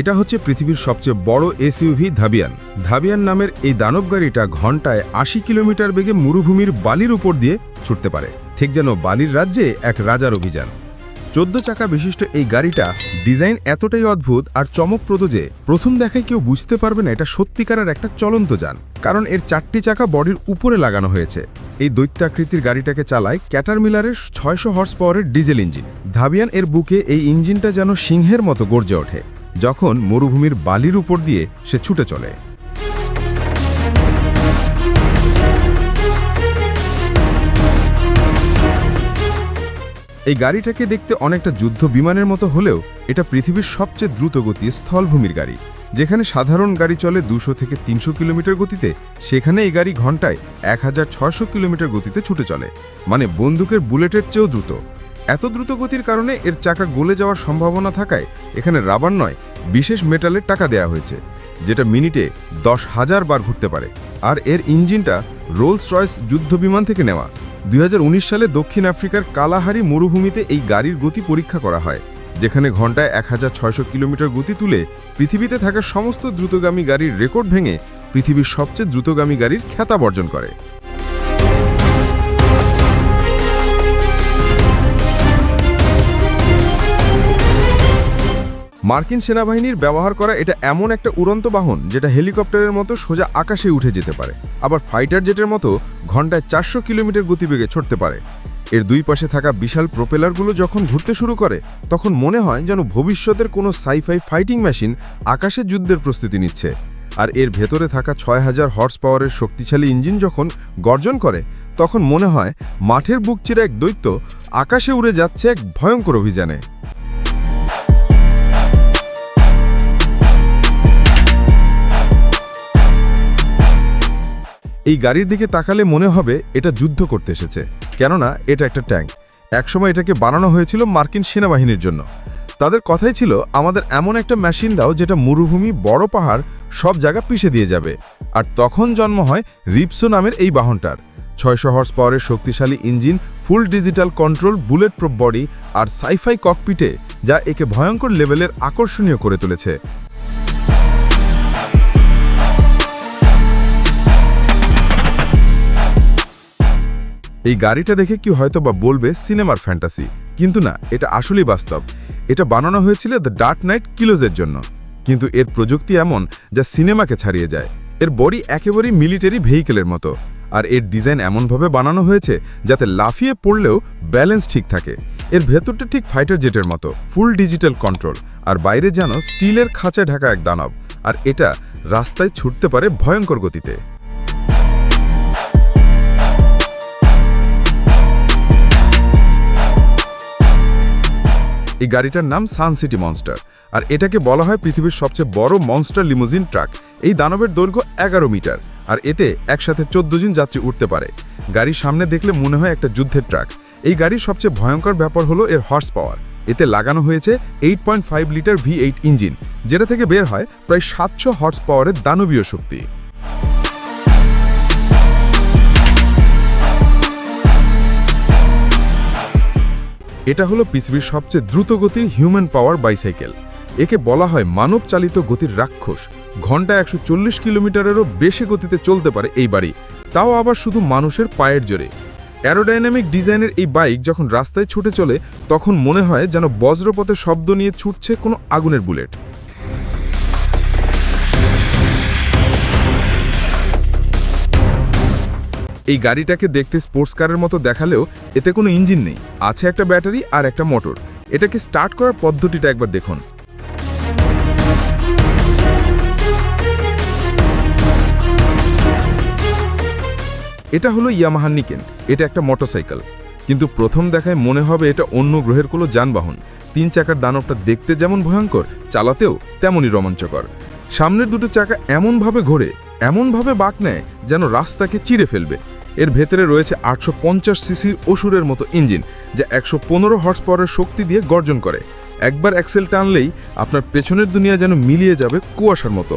এটা হচ্ছে পৃথিবীর সবচেয়ে বড় এসইউভি ধাবিয়ান। ধাবিয়ান নামের এই দানব গাড়িটা ঘন্টায় আশি কিলোমিটার বেগে মরুভূমির বালির উপর দিয়ে ছুটতে পারে। ঠিক যেন বালির রাজ্যে এক রাজার অভিযান। চোদ্দ চাকা বিশিষ্ট এই গাড়িটা ডিজাইন এতটাই অদ্ভুত আর চমকপ্রদ যে প্রথম দেখায় কেউ বুঝতে পারবে না এটা সত্যিকারের একটা চলন্ত যান। কারণ এর চারটি চাকা বডির উপরে লাগানো হয়েছে। এই দৈত্যাকৃতির গাড়িটাকে চালায় ক্যাটারমিলারের ছয়শো হর্স পাওয়ারের ডিজেল ইঞ্জিন। ধাবিয়ান এর বুকে এই ইঞ্জিনটা যেন সিংহের মতো গর্জে ওঠে। যখন মরুভূমির বালির উপর দিয়ে সে ছুটে চলে। এই গাড়িটাকে দেখতে অনেকটা যুদ্ধ বিমানের মতো হলেও এটা পৃথিবীর সবচেয়ে দ্রুতগতি স্থলভূমির গাড়ি। যেখানে সাধারণ গাড়ি চলে দুশো থেকে তিনশো কিলোমিটার গতিতে, সেখানে এই গাড়ি ঘন্টায় এক হাজার ছয়শো কিলোমিটার গতিতে ছুটে চলে। মানে বন্দুকের বুলেটের চেয়েও দ্রুত। এত দ্রুত গতির কারণে এর চাকা গলে যাওয়ার সম্ভাবনা থাকায় এখানে রাবার নয় বিশেষ মেটালের টাকা দেয়া হয়েছে, যেটা মিনিটে দশ হাজার বার ঘুরতে পারে। আর এর ইঞ্জিনটা রোলস রয়েস যুদ্ধবিমান থেকে নেওয়া। দুই হাজার উনিশ সালে দক্ষিণ আফ্রিকার কালাহারি মরুভূমিতে এই গাড়ির গতি পরীক্ষা করা হয়, যেখানে ঘন্টায় এক হাজার ছয়শো কিলোমিটার গতি তুলে পৃথিবীতে থাকা সমস্ত দ্রুতগামী গাড়ির রেকর্ড ভেঙে পৃথিবীর সবচেয়ে দ্রুতগামী গাড়ির খ্যাতা অর্জন করে। মার্কিন সেনাবাহিনীর ব্যবহার করা এটা এমন একটা উড়ন্ত বাহন যেটা হেলিকপ্টারের মতো সোজা আকাশে উঠে যেতে পারে। আবার ফাইটার জেটের মতো ঘন্টায় চারশো কিলোমিটার গতিবেগে ছড়তে পারে। এর দুই পাশে থাকা বিশাল প্রোপেলারগুলো যখন ঘুরতে শুরু করে, তখন মনে হয় যেন ভবিষ্যতের কোনো সাইফাই ফাইটিং মেশিন আকাশে যুদ্ধের প্রস্তুতি নিচ্ছে। আর এর ভেতরে থাকা ছয় হাজার হর্স পাওয়ারের শক্তিশালী ইঞ্জিন যখন গর্জন করে, তখন মনে হয় মাঠের বুক চিরা এক দৈত্য আকাশে উড়ে যাচ্ছে এক ভয়ঙ্কর অভিযানে। এই গাড়ির দিকে তাকালে মনে হবে এটা যুদ্ধ করতে এসেছে। কেননা এটা একটা ট্যাঙ্ক। একসময় এটাকে বানানো হয়েছিল মার্কিন সেনাবাহিনীর জন্য। তাদের কথাই ছিল, আমাদের এমন একটা মেশিন দাও যেটা মরুভূমি, বড় পাহাড়, সব জায়গা পিষে দিয়ে যাবে। আর তখন জন্ম হয় রিপসো নামের এই বাহনটার। ছয়শো হর্স পাওয়ারের শক্তিশালী engine, full digital control bullet proof body আর সাইফাই ককপিটে, যা একে ভয়ঙ্কর লেভেলের আকর্ষণীয় করে তুলেছে। এই গাড়িটা দেখে কি হয়তো বা বলবে সিনেমার ফ্যান্টাসি। কিন্তু না, এটা আসলেই বাস্তব। এটা বানানো হয়েছিল দ্য ডার্ক নাইট কিলোজের জন্য। কিন্তু এর প্রযুক্তি এমন যা সিনেমাকে ছাড়িয়ে যায়। এর বডি একেবারেই মিলিটারি ভেহিকেলের মতো। আর এর ডিজাইন এমনভাবে বানানো হয়েছে যাতে লাফিয়ে পড়লেও ব্যালেন্স ঠিক থাকে। এর ভেতরটা ঠিক ফাইটার জেটের মতো ফুল ডিজিটাল কন্ট্রোল আর বাইরে যেন স্টিলের খাঁচায় ঢাকা এক দানব। আর এটা রাস্তায় ছুটতে পারে ভয়ঙ্কর গতিতে। এই গাড়িটার নাম সান সিটি মনস্টার। আর এটাকে বলা হয় পৃথিবীর সবচেয়ে বড় মনস্টার লিমোজিন ট্রাক। এই দানবের দৈর্ঘ্য এগারো মিটার। আর এতে একসাথে চোদ্দ জন যাত্রী উঠতে পারে। গাড়ির সামনে দেখলে মনে হয় একটা যুদ্ধের ট্রাক। এই গাড়ির সবচেয়ে ভয়ঙ্কর ব্যাপার হলো এর হর্স পাওয়ার এতে লাগানো হয়েছে eight point five litre V eight engine যেটা থেকে বের হয় প্রায় সাতশো হর্স পাওয়ারের দানবীয় শক্তি। এটা হলো পৃথিবীর সবচেয়ে দ্রুতগতির হিউম্যান পাওয়ার বাইসাইকেল। একে বলা হয় মানব চালিত গতির রাক্ষস। ঘণ্টা একশো চল্লিশ কিলোমিটারেরও বেশি গতিতে চলতে পারে এই বাড়ি। তাও আবার শুধু মানুষের পায়ের জোরে। অ্যারোডাইনামিক ডিজাইনের এই বাইক যখন রাস্তায় ছুটে চলে, তখন মনে হয় যেন বজ্রপথে শব্দ নিয়ে ছুটছে কোনো আগুনের বুলেট। এই গাড়িটাকে দেখতে স্পোর্টস কারের মতো দেখালেও এতে কোনো ইঞ্জিন নেই, আছে একটা ব্যাটারি আর একটা মোটর এটাকে স্টার্ট করার পদ্ধতিটা একবার দেখুন। এটা হলো ইয়ামাহা নিকেন এটা একটা মোটরসাইকেল কিন্তু প্রথম দেখায় মনে হবে এটা অন্য গ্রহের কোনো যানবাহন। তিন চাকার দানবটা দেখতে যেমন ভয়ঙ্কর, চালাতেও তেমনই রোমাঞ্চকর। সামনের দুটো চাকা এমনভাবে ঘোরে, এমনভাবে বাঁক নেয় যেন রাস্তাকে চিড়ে ফেলবে। এর ভেতরে রয়েছে আটশো পঞ্চাশ সিসির অসুরের মতো ইঞ্জিন, যা একশো পনেরো হর্স পাওয়ারের শক্তি দিয়ে গর্জন করে। একবার অ্যাক্সেল টানলেই আপনার পেছনের দুনিয়া যেন মিলিয়ে যাবে কুয়াশার মতো।